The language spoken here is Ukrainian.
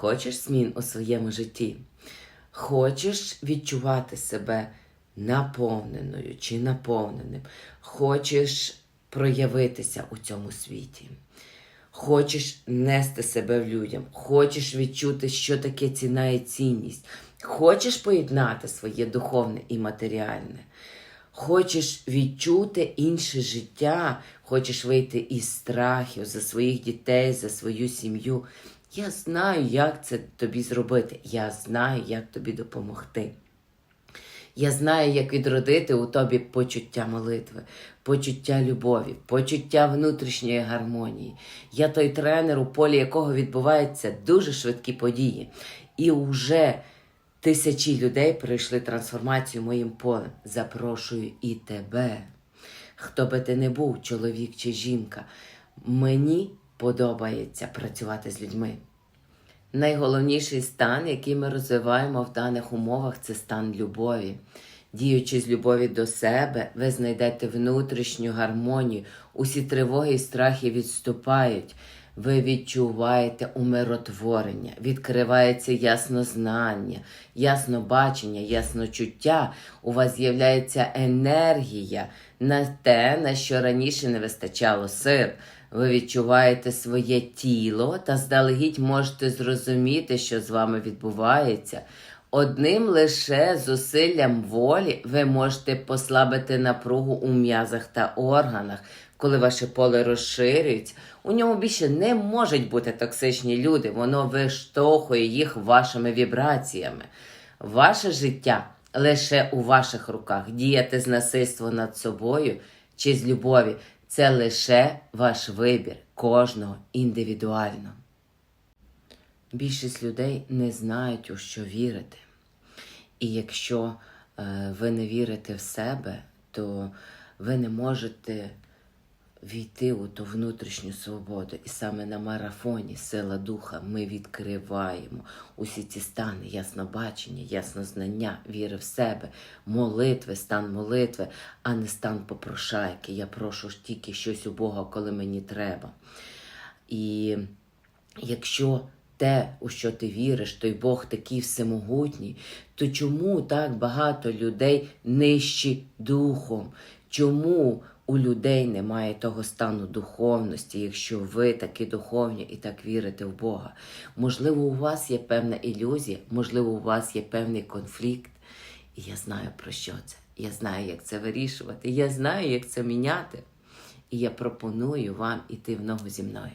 Хочеш змін у своєму житті? Хочеш відчувати себе наповненою чи наповненим? Хочеш проявитися у цьому світі? Хочеш нести себе в людям, хочеш відчути, що таке ціна і цінність, хочеш поєднати своє духовне і матеріальне, хочеш відчути інше життя, хочеш вийти із страхів за своїх дітей, за свою сім'ю. Я знаю, як це тобі зробити. Я знаю, як тобі допомогти. Я знаю, як відродити у тобі почуття молитви, почуття любові, почуття внутрішньої гармонії. Я той тренер, у полі якого відбуваються дуже швидкі події. І вже тисячі людей пройшли трансформацію моїм полем. Запрошую і тебе. Хто би ти не був, чоловік чи жінка, мені подобається працювати з людьми. Найголовніший стан, який ми розвиваємо в даних умовах, це стан любові. Діючи з любові до себе, ви знайдете внутрішню гармонію, усі тривоги і страхи відступають. Ви відчуваєте умиротворення, відкривається яснознання, яснобачення, ясночуття. У вас з'являється енергія на те, на що раніше не вистачало сил. Ви відчуваєте своє тіло та здалегідь можете зрозуміти, що з вами відбувається. Одним лише зусиллям волі ви можете послабити напругу у м'язах та органах, коли ваше поле розширюється. У ньому більше не можуть бути токсичні люди, воно виштовхує їх вашими вібраціями. Ваше життя лише у ваших руках. Діяти з насильства над собою чи з любові це лише ваш вибір кожного індивідуально. Більшість людей не знають, у що вірити. І якщо е, ви не вірите в себе, то ви не можете війти у ту внутрішню свободу. І саме на марафоні сила духа ми відкриваємо усі ці стани, яснобачення, яснознання, віри в себе, молитви, стан молитви, а не стан попрошайки. Я прошу тільки щось у Бога, коли мені треба. І якщо те, у що ти віриш, той Бог такий всемогутній, то чому так багато людей нижчі духом? Чому у людей немає того стану духовності, якщо ви такі духовні і так вірите в Бога? Можливо, у вас є певна ілюзія, можливо, у вас є певний конфлікт. І я знаю про що це. Я знаю, як це вирішувати. Я знаю, як це міняти. І я пропоную вам іти в ногу зі мною.